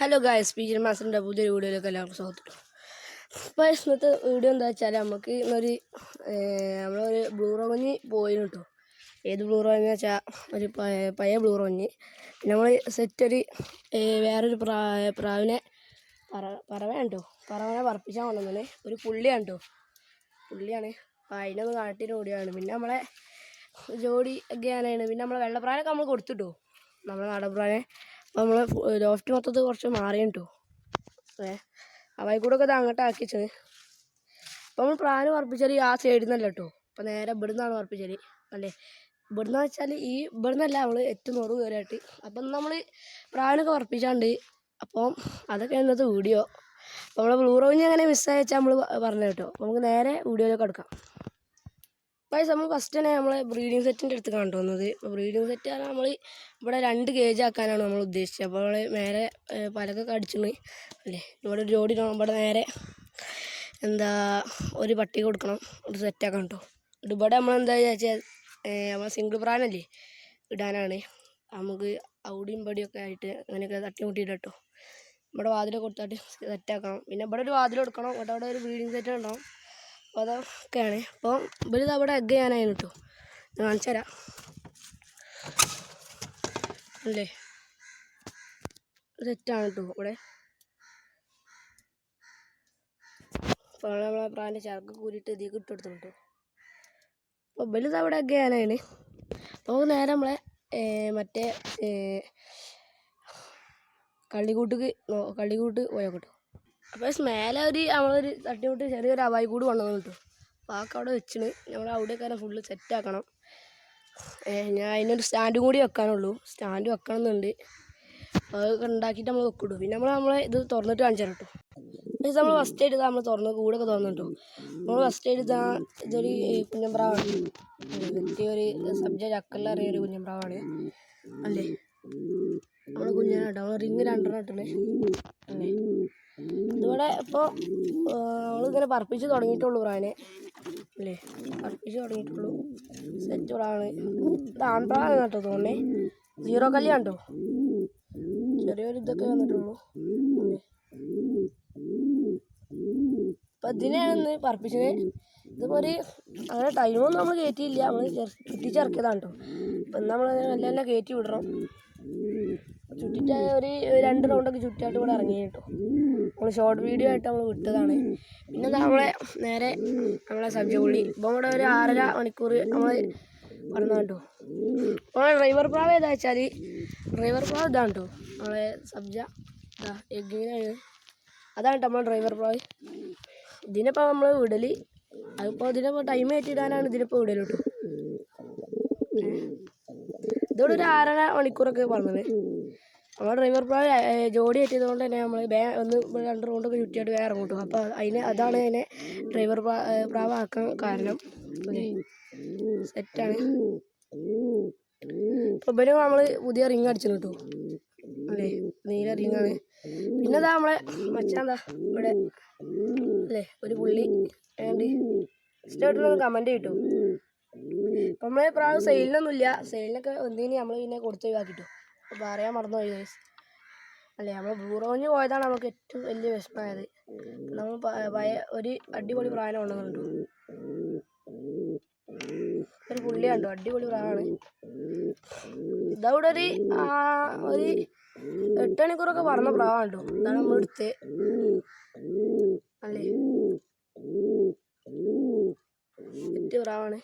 Hello guys P G മാസ്റ്ററിന്റെ പുതിയൊരു വീഡിയോയിലേക്ക് എല്ലാവർക്കും സ്വാഗതം. അപ്പോൾ ഇന്നത്തെ വീഡിയോ എന്താ വെച്ചാൽ നമുക്ക് ഇന്നൊരു നമ്മളൊരു ബ്ലൂ റോഞ്ഞ് പോയി കേട്ടോ ഏത് ബ്ലൂ റോഞ്ഞ് വെച്ചാൽ ഒരു പഴയ ബ്ലൂ റോഞ്ഞ് പിന്നെ നമ്മൾ സെറ്റ് ഒരു വേറൊരു പ്രാ പ്രാവിനെ പറ പറവ കേട്ടോ പറവനെ പറപ്പിച്ചാൽ കൊണ്ടുവന്നത്. ഒരു പുള്ളിയാണ് കേട്ടോ പുള്ളിയാണ്. അപ്പോൾ അതിനൊന്ന് കാട്ടിന് ഓടിയാണ് പിന്നെ നമ്മളെ ജോഡി ഒക്കെയാണ് പിന്നെ നമ്മളെ വെള്ളപ്രാനൊക്കെ നമ്മൾ കൊടുത്തിട്ടോ നമ്മളെ നാടപ്രാനെ നമ്മൾ ലോഫ്റ്റ് മൊത്തത്തിൽ കുറച്ച് മാറിയും കേട്ടോ. ഏ അവയിൽ കൂടെ ഒക്കെ അങ്ങോട്ട് ആക്കിച്ചത് അപ്പം നമ്മൾ പ്രാന് വർപ്പിച്ചാൽ ആ സൈഡിൽ നിന്നല്ല കേട്ടോ. അപ്പോൾ നേരെ ഇവിടെ നിന്നാണ് പറപ്പിച്ചാൽ അല്ലേ? ഇവിടുന്ന് വെച്ചാൽ ഈ ഇവിടെ നിന്നല്ല നമ്മൾ ഏറ്റവും നൂറ് കയറിയിട്ട് അപ്പം നമ്മൾ പ്രാവിനൊക്കെ വർപ്പിച്ചാണ്ട് അപ്പം അതൊക്കെ ഇന്നത്തെ വീഡിയോ അപ്പോൾ നമ്മൾ ബ്ലൂ റോവിന് എങ്ങനെ മിസ്സായി വെച്ചാൽ നമ്മൾ പറഞ്ഞു കേട്ടോ. നമുക്ക് നേരെ വീഡിയോയിലൊക്കെ എടുക്കാം പൈസ നമ്മൾ ഫസ്റ്റ് തന്നെ നമ്മൾ ബ്രീഡിംഗ് സെറ്റിന്റെ അടുത്ത് കൊണ്ടുവന്നത് ബ്രീഡിംഗ് സെറ്റ് നമ്മൾ ഇവിടെ രണ്ട് കേജ് ആക്കാനാണ് നമ്മൾ ഉദ്ദേശിച്ചത്. അപ്പോൾ നമ്മൾ നേരെ പലകൊക്കെ അടിച്ചിട്ടുണ്ട് അല്ലേ? ഇവിടെ ഒരു ജോഡി. ഇവിടെ നേരെ എന്താ ഒരു പട്ടി കൊടുക്കണം. ഒരു സെറ്റാക്കണം കേട്ടോ ഇവിടെ നമ്മൾ എന്താ വിചാരിച്ചാൽ നമ്മൾ സിംഗിൾ പ്രാനല്ലേ ഇടാനാണ്. നമുക്ക് അവിടെയും ഇവിടെയൊക്കെ ആയിട്ട് അങ്ങനെയൊക്കെ തട്ടി മുട്ടിയിട്ട് ഇവിടെ വാതിൽ കൊടുത്തായിട്ട് സെറ്റാക്കണം പിന്നെ ഇവിടെ ഒരു വാതിൽ കൊടുക്കണം. ഇവിടെ അവിടെ ഒരു ബ്രീഡിംഗ് സെറ്റ് ഉണ്ടാവും അപ്പോൾ അതൊക്കെയാണ്. അപ്പോൾ ഒരു അവിടെ എഗ് ചെയ്യാനായിരുന്നു കേട്ടോ ഞാൻ കാണിച്ചു തരാം. അല്ലേ? സെറ്റാണ് കേട്ടോ ഇവിടെ. അപ്പോൾ നമ്മളെ പ്രാന്റെ ചരക്ക് കൂടിയിട്ട് ഇതിൽ ഇട്ട് കൊടുത്തു കേട്ടോ അപ്പോൾ ഇവരിത് അവിടെ എഗ് ചെയ്യാനാണ് അപ്പോൾ നേരെ നമ്മളെ മറ്റേ കള്ളിക്കൂട്ടിക്ക് കള്ളിക്കൂട്ട് പോയാൽ പോയോട്ടോ അപ്പോൾ മേലെ ഒരു നമ്മളൊരു തട്ടിമുട്ട് ചെറിയൊരു അവായി കൂട് കൊണ്ടുവന്നു കിട്ടും. അപ്പോൾ ആക്കെ അവിടെ വെച്ചിന്. നമ്മൾ അവിടെയൊക്കെ ഫുള്ള് സെറ്റാക്കണം ഞാൻ അതിനൊരു സ്റ്റാൻഡും കൂടി വെക്കാനുള്ളൂ. സ്റ്റാൻഡ് വെക്കണം എന്നുണ്ട് അതൊക്കെ ഉണ്ടാക്കിയിട്ട് നമ്മൾ വെക്കിട്ടു. പിന്നെ നമ്മൾ നമ്മളെ ഇത് തുറന്നിട്ട് കാണിച്ചു കേട്ടോ. നമ്മൾ ഫസ്റ്റ് ആയിട്ട് നമ്മൾ തുറന്ന് കൂടൊക്കെ തുറന്നിട്ടു നമ്മൾ ഫസ്റ്റ് ആയിട്ട് ഇതാ ഇതൊരു കുഞ്ഞമ്പ്രാവാണ്. വ്യക്തി ഒരു സബ്ജ കുഞ്ഞമ്പ്രാവാണ്. അല്ലേ? നമ്മൾ കുഞ്ഞാട്ടോ നമ്മൾ റിങ് രണ്ടെണ്ണം ഇട്ടണേ ഇതുപോലെ ഇപ്പോൾ നമ്മളിങ്ങനെ പറപ്പിച്ച് തുടങ്ങിയിട്ടുള്ളൂ പ്രാനെ അല്ലേ പറപ്പിച്ച് തുടങ്ങിയിട്ടുള്ളൂ. സെറ്റ് പ്രാണ് ഇത് കേട്ടോ തോന്നേ സീറോ കല്യാണ് കേട്ടോ ചെറിയൊരു ഇതൊക്കെ വന്നിട്ടുള്ളൂ. അപ്പം ഇതിനെയാണ് പറപ്പിച്ചത്. ഇതിപ്പോൾ ഒരു അങ്ങനെ ടൈമൊന്നും നമ്മൾ കയറ്റിയില്ല നമ്മൾ കുത്തിച്ചിറക്കിയതാണ് കേട്ടോ. അപ്പം നമ്മൾ നല്ല നല്ല കയറ്റി വിടണം. ചുറ്റിട്ട് ഒരു രണ്ട് റൗണ്ടൊക്കെ ചുറ്റിയായിട്ട് ഇവിടെ ഇറങ്ങി കേട്ടോ. നമ്മൾ ഷോർട്ട് വീഡിയോ ആയിട്ട് നമ്മൾ വിട്ടതാണ്. പിന്നെ നമ്മളെ നേരെ നമ്മളെ സബ്ജ പുള്ളി ഇപ്പം ഇവിടെ ഒരു ആറര മണിക്കൂർ നമ്മൾ പറഞ്ഞു കേട്ടോ നമ്മളെ ഡ്രൈവർ പ്രാവ് ഏതാ വെച്ചാൽ ഡ്രൈവർ പ്രാവ് ഇതാണ് കേട്ടോ നമ്മളെ സബ്ജ ഇതാ എഗ്ഗിനാണ് അതാണ് കേട്ടോ നമ്മളെ ഡ്രൈവർ പ്രാവ്. ഇതിനിപ്പോൾ നമ്മൾ വിടൽ അതിപ്പോൾ ഇതിനിപ്പോൾ ടൈം കയറ്റിയിടാനാണ് ഇതിനിപ്പോൾ വിടൽ കേട്ടോ. ഇതോടൊരു ആറര മണിക്കൂറൊക്കെ പറഞ്ഞത്. നമ്മൾ ഡ്രൈവർ പ്രായ ജോഡി എത്തിയത് കൊണ്ട് തന്നെ നമ്മൾ വേ ഒന്ന് രണ്ട് റൗണ്ടൊക്കെ ചുറ്റിയായിട്ട് വേറെ ഇറങ്ങോട്ടു അപ്പോൾ അതിന് അതാണ് അതിനെ ഡ്രൈവർ പ്രാവാക്കാൻ കാരണം. സെറ്റാണ് അപ്പോൾ പിന്നെ നമ്മൾ പുതിയ റിങ് അടിച്ചു കേട്ടോ. അല്ലേ? നീല റിങ്ങാണ് പിന്നെ ഇതാ നമ്മളെ മച്ചാന്താ ഇവിടെ. അല്ലേ? ഒരു പുള്ളി. ഏണ്ട് ഇഷ്ടമായിട്ടുള്ള കമന്റ് കിട്ടും നമ്മളെ പ്രാവ് സെയിലിനൊന്നുമില്ല സെയിലിനൊക്കെ എന്തിനു നമ്മൾ പിന്നെ കൊടുത്ത് ഒഴിവാക്കിട്ടു. അപ്പോൾ പറയാൻ മറന്നുപോയി ഗൈസ് അല്ലേ നമ്മൾ ബൂറോഞ്ഞ് പോയതാണ് നമുക്ക് ഏറ്റവും വലിയ വിഷമമായത്. നമ്മൾ ഒരു അടിപൊളി പ്രായം കൊണ്ടുവന്നിട്ടു ഒരു പുള്ളി കണ്ടു? അടിപൊളി പ്രായമാണ്. ഇതവിടെ ഒരു ഒരു എട്ട് മണിക്കൂറൊക്കെ പറഞ്ഞ പ്രാവാണ് കണ്ടു? ഇതാണ് നമ്മൾ എടുത്ത്. അല്ലേ? എട്ട് പ്രാവാണ്.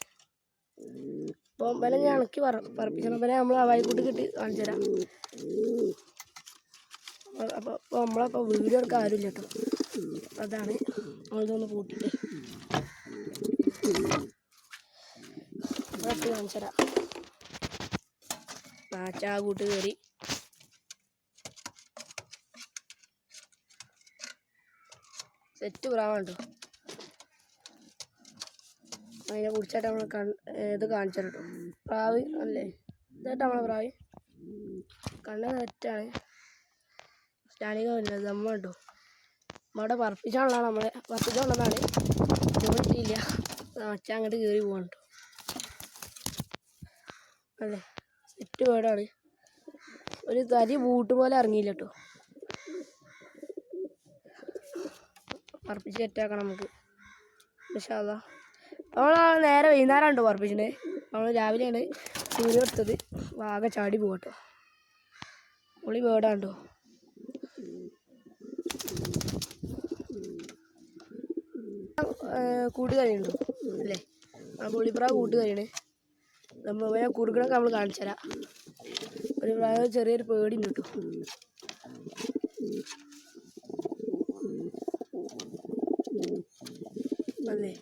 അപ്പോൾ വില ഞാൻ ഇണക്കി പറ പറപ്പിച്ചണം പിന്നെ നമ്മൾ വൈകൂട്ട് കിട്ടി കാണിച്ചു തരാം. അപ്പോൾ അപ്പോൾ നമ്മളപ്പോൾ വീഡിയോ എടുക്കാൻ ആരുമില്ല കേട്ടോ. അതാണ് നമ്മളിതൊന്ന് കൂട്ടിയിട്ട് ഇതൊക്കെ കാണിച്ചു തരാം. മാച്ചാ കൂട്ട് കയറി. സെറ്റ് പ്രാവാണ് കേട്ടോ. അതിനെ കുറിച്ചായിട്ട് നമ്മൾ ഇത് കാണിച്ചു കേട്ടോ പ്രാവ് അല്ലേ? ഇതായിട്ട് നമ്മളെ പ്രാവ്. കണ്ണ് തെറ്റാണ്. സ്റ്റാൻഡിങ് വരുന്നത് നമ്മൾ കേട്ടോ നമ്മുടെ പറപ്പിച്ചാണല്ലോ നമ്മളെ പറപ്പിച്ചുകൊണ്ടതാണ് ഇല്ല അച്ഛൻ അങ്ങോട്ട് കയറി പോകാൻ കേട്ടോ അല്ലേ? സെറ്റ് വേടാണ് ഒരു തരി ബൂട്ട് പോലെ ഇറങ്ങിയില്ല കേട്ടോ പറപ്പിച്ച് സെറ്റാക്കണം നമുക്ക്. ഇൻഷാല്ല നമ്മൾ നേരെ വൈകുന്നേരം ഉണ്ട് പറപ്പിച്ചിട്ട് നമ്മൾ രാവിലെയാണ് സൂര്യ എടുത്തത് ആകെ ചാടി പോകട്ടോ പുളി വേടാണ്ടോ കൂട്ട് കഴിയുണ്ടോ അല്ലേ? ആ പുള്ളിപ്രാവ് കൂട്ട് കഴിയണേ നമ്മൾ കുറുക്കണൊക്കെ നമ്മൾ കാണിച്ചു തരാം ഒരു പ്രായം ചെറിയൊരു പേടി ഉണ്ട് കേട്ടോ അല്ലേ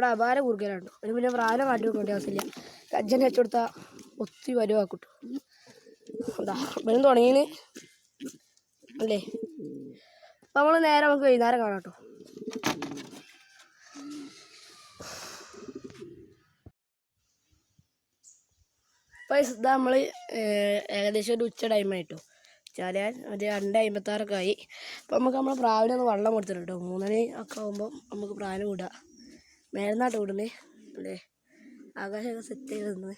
അവിടെ അപാര കുറുക്കലുണ്ടോ ഒരു പിന്നെ പ്രായം കാട്ടി വെക്കേണ്ട ആവശ്യമില്ല. കജ്ജനെ വെച്ചു കൊടുത്താൽ ഒത്തിരി വരുവാക്കിട്ടു എന്താ ഇവനും തുടങ്ങിന് അല്ലേ? അപ്പം നമ്മൾ നേരെ നമുക്ക് വൈകുന്നേരം കാണാം കേട്ടോ. അപ്പോൾ ഇതാ നമ്മൾ ഏകദേശം ഒരു ഉച്ച ടൈമായിട്ടോ വെച്ചാൽ ഒരു രണ്ട് അമ്പത്താറൊക്കെ ആയി. അപ്പോൾ നമുക്ക് നമ്മൾ പ്രാവിനൊന്ന് വെള്ളം കൊടുത്തിട്ടുണ്ട് കേട്ടോ. മൂന്നണി ഒക്കെ ആകുമ്പോൾ നമുക്ക് പ്രാവിനെ വിടാം. മേൽനാട്ട് വിടുന്നത് അല്ലേ? ആകാശമൊക്കെ സെറ്റ് ചെയ്ത് തന്നത്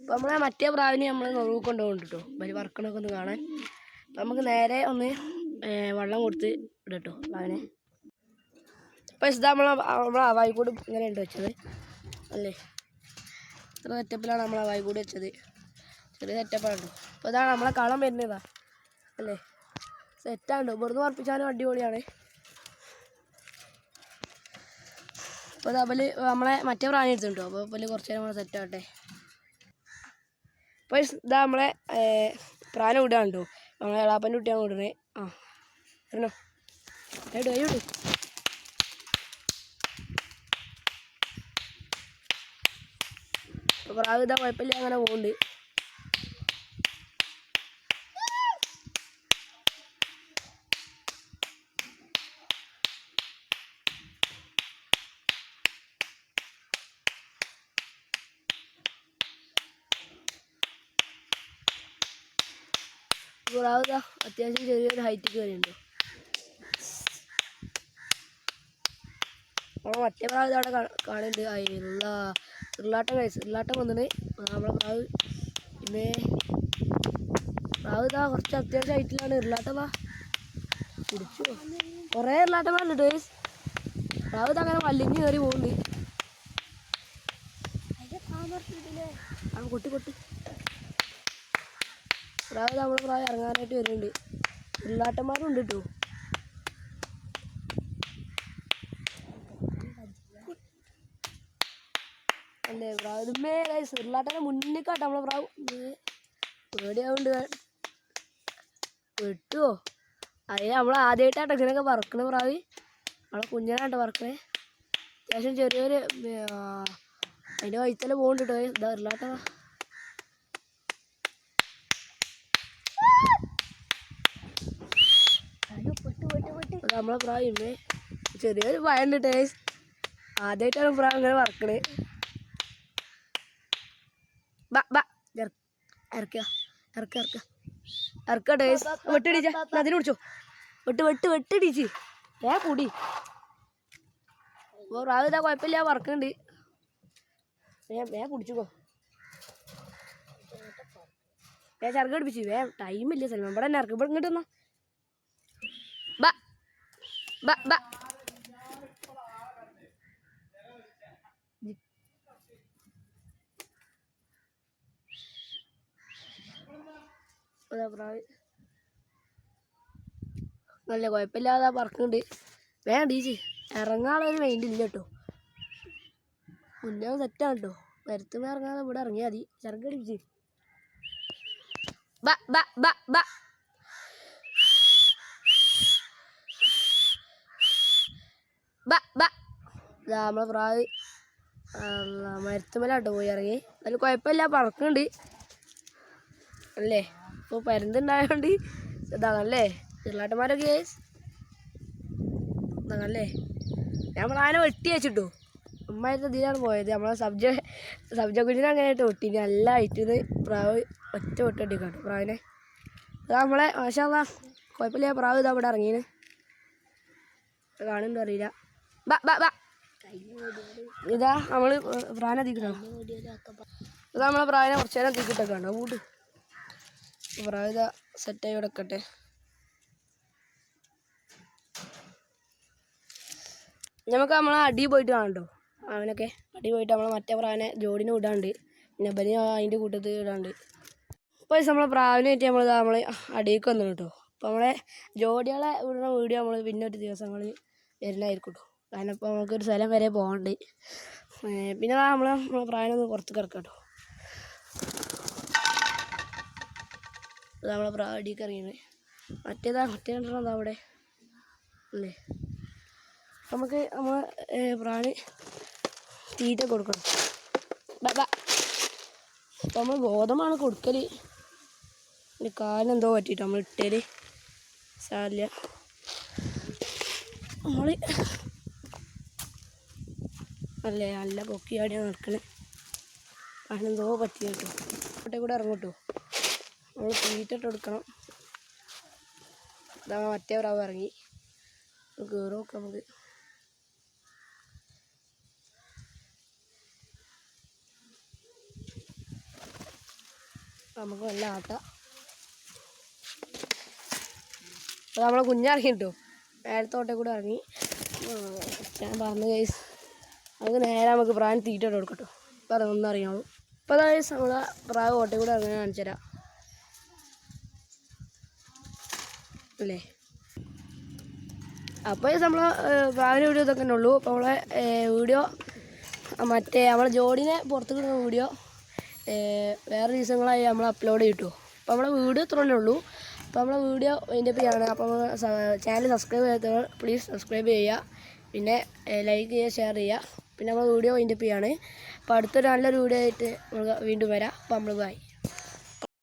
അപ്പോൾ നമ്മളെ മറ്റേ പ്രാവിനെ നമ്മൾ നോക്കി കൊണ്ടുപോകുന്നുണ്ട് കേട്ടോ വലിയ വർക്കണൊക്കെ ഒന്ന് കാണാൻ. അപ്പം നമുക്ക് നേരെ ഒന്ന് വെള്ളം കൊടുത്ത് ഇടട്ടോ പ്രാവിനെ. അപ്പോൾ ഇതാ നമ്മളെ നമ്മളെ വായിക്കൂട് ഇങ്ങനെ ഉണ്ട് വെച്ചത്. അല്ലേ? ഇത്ര സെറ്റപ്പിലാണ് നമ്മളെ വായിക്കൂട് വെച്ചത്. ചെറിയ സെറ്റപ്പാണ് അപ്പോൾ ഇതാണ് നമ്മളെ കളം വരുന്നതാ. അല്ലേ? സെറ്റാണ് ഇവിടുന്ന് ഉറപ്പിച്ചാലും അടിപൊളിയാണ്. അപ്പോൾ അതപ്പൽ നമ്മളെ മറ്റേ പ്രാണി എടുത്തിട്ടുണ്ടോ? അപ്പോൾ പല്ല് കുറച്ച് നേരം നമ്മളെ സെറ്റ് ആവട്ടെ. അപ്പോൾ ഇതാ നമ്മളെ പ്രാണി വിടുകയാണോ നമ്മളെ എളാപ്പന്റെ കുട്ടിയാണ് വിടണേ ആ വരണോ? എവിടെ എവിടെ അപ്പോൾ പ്രാവ് ഇതാ കുഴപ്പമില്ല അങ്ങനെ പോകുന്നുണ്ട് ഇതാ അത്യാവശ്യം ചെറിയൊരു ഹൈറ്റ് കയറിയുണ്ടോ ഓ മറ്റേ പ്രാവ് കാ- കാണുന്നുണ്ട്. ഇരുള്ള ഉരുളാട്ടം കഴിച്ചു ഉരുളാട്ടം വന്നിട്ട് നമ്മളെ പ്രാവ് പിന്നെ പ്രാവ് ഇതാ കുറച്ച് അത്യാവശ്യം ഹൈറ്റിലാണ് ഉരുളാട്ടം വാ. പിടിച്ചു കുറേ ഉരുളാട്ടം വന്നിട്ട് പ്രാവ് ഇത് അങ്ങനെ വല്ലിഞ്ഞ് കയറി പോകുന്നുണ്ട് കൊട്ടി കൊട്ടി. പ്രാവ് നമ്മൾ പ്രായം ഇറങ്ങാനായിട്ട് വരുന്നുണ്ട്. ഉള്ളാട്ടന്മാരും ഉണ്ട് കേട്ടോ അല്ലേ പ്രാവ് ഇതുമേ ഉരുളാട്ടനെ മുന്നിൽ കാട്ടാ നമ്മളെ പ്രാവ്. പേടിയാവുണ്ട്. വെട്ടുവോ അതെ നമ്മൾ ആദ്യമായിട്ടാട്ടോ ഇങ്ങനെയൊക്കെ വറക്കണ പ്രാവ്. നമ്മളെ കുഞ്ഞനാട്ടോ വറക്കണേ അത്യാവശ്യം ചെറിയൊരു അതിന്റെ വഴിത്തല പോകുന്നുണ്ട് കേട്ടോ ഇതാ ഉരുളാട്ട അത് നമ്മളെ പ്രാവ് ചെറിയൊരു ഭയമുണ്ട് ടേസ് ആദ്യമായിട്ടാണ് പ്രായം ഇങ്ങനെ വറക്കണേ. ബാ ബാ ഇറക്കുക ടേസ് വെട്ടിടിച്ച അതിന് പിടിച്ചോ വെട്ട് വെട്ട് വെട്ടിടിച്ച് വേ കൂടി. അപ്പോൾ പ്രാവ് ഇതാ കുഴപ്പമില്ല വറക്കുന്നുണ്ട് വേ വേ പിടിച്ചുക്കോ വേ ചരക്ക് പിടിപ്പിച്ച്. വേ ടൈമില്ല സൽമാൻ ഇവിടെ തന്നെ ഇറക്കും. ഇവിടെ ഇങ്ങോട്ട് വന്നാ. നല്ല കുഴപ്പമില്ലാതെ പറക്കുന്നുണ്ട്. വേണ്ട ചേച്ചി ഇറങ്ങാനുള്ളൊരു മൈൻഡ് ഇല്ല കേട്ടോ. മുന്നേ സെറ്റാണ് കേട്ടോ. വരുത്തുമ്പോൾ ഇറങ്ങാതെ ഇവിടെ ഇറങ്ങിയാൽ മതി. ബ ബ ബ ബ ബാ നമ്മളെ പ്രാവ്. മരത്തുമലാട്ടോ പോയി ഇറങ്ങി. അതിൽ കുഴപ്പമില്ല പറക്കുന്നുണ്ട് അല്ലേ? ഇപ്പോൾ പരുന്തുണ്ടായതുകൊണ്ട് ഇതാണല്ലേ? ചെറുലാട്ടന്മാരൊക്കെ ഇതാണല്ലേ? നമ്മൾ ആന വെട്ടി വെച്ചിട്ടു. അമ്മായിട്ട് ഇതിലാണ് പോയത്. നമ്മളെ സബ്ജ സബ്ജ കുഞ്ഞിനെ അങ്ങനെ ആയിട്ട് വെട്ടി നല്ല ഹൈറ്റിന്ന് പ്രാവ് ഒറ്റ വെട്ടിക്കാണ് പ്രാവിനെ. അത് നമ്മളെ മാഷാ കുഴപ്പമില്ല പ്രാവ് ഇതാ ഇവിടെ ഇറങ്ങീന്. കാണുന്നുണ്ടോ അറിയില്ല. ഇതാ നമ്മൾ പ്രാവിനെ തീക്കിട്ടോ. ഇതാ നമ്മളെ പ്രായനെ കുറച്ച് നേരം തീക്കിട്ടൊക്കെ ഉണ്ടോ കൂട്ട്. ഇതാ സെറ്റായി കിടക്കട്ടെ. നമുക്ക് നമ്മളെ അടി പോയിട്ട് കാണണ്ടോ അവനൊക്കെ അടി പോയിട്ട് നമ്മളെ മറ്റേ പ്രാവിനെ ജോഡിന് വിടാണ്ട്. പിന്നെ ബലി അതിന്റെ കൂട്ടത്തിൽ ഇടാണ്ട്. അപ്പോൾ നമ്മളെ പ്രാവിനായിട്ട് നമ്മൾ നമ്മൾ അടിയിലേക്ക് വന്നു അപ്പോൾ നമ്മളെ ജോഡികളെ വിടുന്ന വീഡിയോ നമ്മൾ പിന്നെ ഒരു ദിവസങ്ങളിൽ വരുന്നതായിരിക്കും കേട്ടോ കാരണം ഇപ്പോൾ നമുക്കൊരു സ്ഥലം വരെ പോകണ്ട് പിന്നെ നമ്മൾ നമ്മളെ പ്രാവിനൊന്ന് പുറത്ത് കിടക്കാം കേട്ടോ നമ്മളെ പ്രാവ് അടിയിലേക്ക് ഇറങ്ങിയത്. മറ്റേതാ മറ്റേ രണ്ടെണ്ണം ദാ അവിടെ? അല്ലേ? നമുക്ക് നമ്മൾ പ്രാണി തീറ്റ കൊടുക്കണം. ബാ അപ്പം നമ്മൾ ഗോതമ്പാണ് കൊടുക്കൽ കാലെന്തോ പറ്റിയിട്ട് നമ്മൾ ഇട്ടേൽ? സാരില്ല. നമ്മൾ അല്ലേ? നല്ല കൊക്കിയാടിയാണ് നടക്കണേ. അതിനെന്തോ പറ്റി കേട്ടോ അവിടെ കൂടെ ഇറങ്ങൂട്ടോ. നമ്മൾ തീറ്റിട്ട് കൊടുക്കണം. അതാ മറ്റേ പ്രാവ് ഇറങ്ങി. കയറി നോക്കാം നമുക്ക്. നമുക്ക് നല്ല ആട്ട. നമ്മളെ കുഞ്ഞിറങ്ങി കേട്ടോ മേലത്തോട്ടെ കൂടെ ഇറങ്ങി. ഞാൻ പറഞ്ഞു കൈസ് നമുക്ക് നേരെ നമുക്ക് പ്രാൻ തീറ്റ കൊടുക്കട്ടോ. അപ്പോൾ അതൊന്നും അറിയാമോ ഇപ്പോൾ അതായത് നമ്മളെ പ്രാവ് ഓട്ടയിൽ കൂടെ അങ്ങനെ കാണിച്ചു തരാം. അല്ലേ? അപ്പോൾ നമ്മൾ പ്രാവിന്റെ വീഡിയോ ഇതൊക്കെ തന്നെ ഉള്ളൂ. അപ്പോൾ നമ്മളെ വീഡിയോ മറ്റേ നമ്മളെ ജോഡിനെ പുറത്ത് കിട്ടുന്ന വീഡിയോ വേറെ ദിവസങ്ങളായി നമ്മൾ അപ്ലോഡ് ചെയ്തിട്ടോ. അപ്പോൾ നമ്മളെ വീഡിയോ ഇത്രയല്ലേ ഉള്ളൂ. അപ്പോൾ നമ്മളെ വീഡിയോ അതിന്റെ പേരാണ്. അപ്പോൾ ചാനൽ സബ്സ്ക്രൈബ് ചെയ്യാത്തവർ പ്ലീസ് സബ്സ്ക്രൈബ് ചെയ്യുക. പിന്നെ ലൈക്ക് ചെയ്യുക ഷെയർ ചെയ്യുക. പിന്നെ നമ്മൾ വീഡിയോ വൈൻഡപ്പ് ചെയ്യാണ്. അപ്പോൾ അടുത്തൊരു നല്ലൊരു വീഡിയോ ആയിട്ട് വീണ്ടും വരാം. അപ്പോൾ നമ്മൾ ബൈ